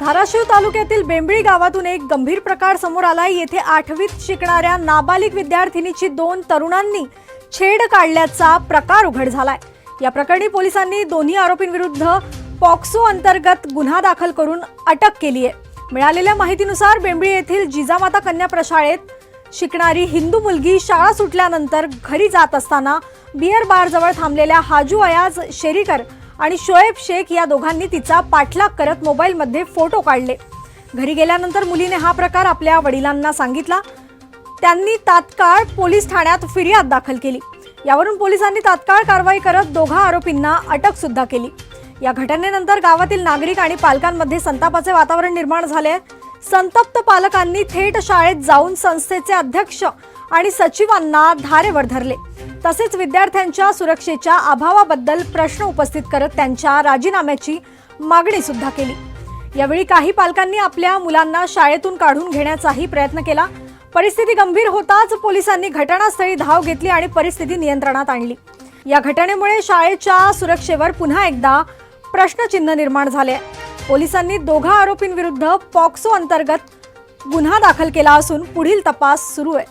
धाराशिव तालुक्यातील बेंबळी गावातून एक गंभीर प्रकार समोर आलाय. येथे आठवीत शिकणाऱ्या नाबालिक विद्यार्थिनीची दोन तरुणांनी छेड काढल्याचा प्रकार उघड झालाय. या प्रकरणी पोलिसांनी दोन्ही आरोपींविरुद्ध पॉक्सो अंतर्गत गुन्हा दाखल करून अटक केली आहे. मिळालेल्या माहितीनुसार बेंबळी येथील जिजामाता कन्या प्रशाळेत शिकणारी हिंदू मुलगी शाळा सुटल्यानंतर घरी जात असताना बियर बारजवळ थांबलेल्या हाजू अयाज शेरीकर आणि शोएब शेख या दोघांनी तिचा पाठलाग करत मोबाईलमध्ये फोटो काढले. घरी गेल्यानंतर मुलीने हा प्रकार आपल्या वडिलांना सांगितला. त्यांनी तात्काळ पोलीस ठाण्यात फिर्याद दाखल केली. यावरून पोलिसांनी तात्काळ कारवाई करत दोघा आरोपींना अटक सुद्धा केली. या घटनेनंतर गावातील नागरिक आणि पालकांमध्ये संतापाचे वातावरण निर्माण झाले आहे. संतप्त पालकांनी थेट शाळेत जाऊन संस्थेचे अध्यक्ष आणि सचिवांना धारेवर धरले. तसेच विद्यार्थ्यांच्या सुरक्षेच्या अभावाबद्दल प्रश्न उपस्थित करत त्यांच्या राजीनाम्याची मागणी सुद्धा केली. यावेळी काही पालकांनी आपल्या मुलांना शाळेतून काढून घेण्याचाही प्रयत्न केला. परिस्थिती गंभीर होताच पोलिसांनी घटनास्थळी धाव घेतली आणि परिस्थिती नियंत्रणात आणली. या घटनेमुळे शाळेच्या सुरक्षेवर पुन्हा एकदा प्रश्नचिन्ह निर्माण झाले पोलिसांनी दोघा आरोपींविरुद्ध पॉक्सो अंतर्गत गुन्हा दाखल केला असून पुढील तपास सुरू आहे.